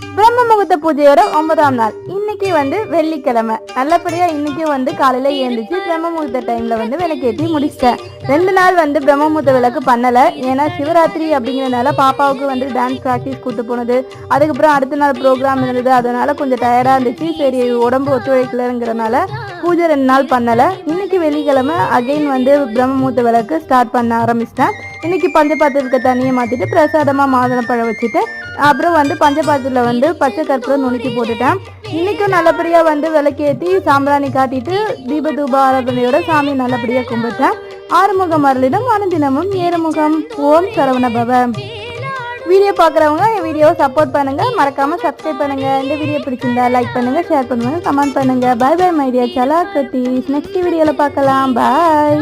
பிரம்ம முகூர்த்த பூஜையோட ஒன்பதாம் நாள். இன்னைக்கு வந்து வெள்ளிக்கிழமை. நல்லபடியா இன்னைக்கு வந்து காலையில எழுந்திரிச்சு பிரம்ம முகூர்த்த டைம்ல வந்து விளக்கேற்றி முடிச்சிட்டேன். ரெண்டு நாள் வந்து பிரம்ம முகூர்த்த விளக்கு பண்ணல. ஏன்னா சிவராத்திரி அப்படிங்கிறதுனால பாப்பாவுக்கு வந்து டான்ஸ் ப்ராக்டிஸ் கூட்டு போனது. அதுக்கப்புறம் அடுத்த நாள் ப்ரோக்ராம் இருந்தது. அதனால கொஞ்சம் டயர்டா இருந்துச்சு. சரி உடம்பு ஒத்துழைக்கலங்கிறனால பூஜை ரெண்டு நாள் பண்ணலை. இன்னைக்கு வெள்ளிக்கிழமை அகைன் வந்து பிரம்மமூர்த்த விளக்கு ஸ்டார்ட் பண்ண ஆரம்பிச்சிட்டேன். இன்னைக்கு பஞ்சபாத்திரத்துக்கு தண்ணியை மாத்திட்டு பிரசாதமா மாதுளப்பழம் வச்சுட்டு அப்புறம் வந்து பஞ்சபாத்திரத்தில் வந்து பச்சை கற்பூரம் நுணுக்கி போட்டுட்டேன். இன்றைக்கும் நல்லபடியாக வந்து விளக்கேற்றி சாம்பிராணி காட்டிட்டு தீப தூப ஆராதனையோட சாமி நல்லபடியாக கும்பிட்டேன். ஆறுமுகம் அருளிடம் அனுதினமும் ஏறுமுகம். ஓம் சரவண பவ. வீடியோ பார்க்குறவங்க என் வீடியோவை சப்போர்ட் பண்ணுங்கள் மறக்காமல் சப்ஸ்கிரைப் பண்ணுங்கள் இந்த வீடியோ பிடிச்சிருந்தா லைக் பண்ணுங்கள் ஷேர் பண்ணுங்க கமெண்ட் பண்ணுங்கள் பை பை மைடியா சலா கத்தீஸ் நெக்ஸ்ட் வீடியோவில் பார்க்கலாம். பாய்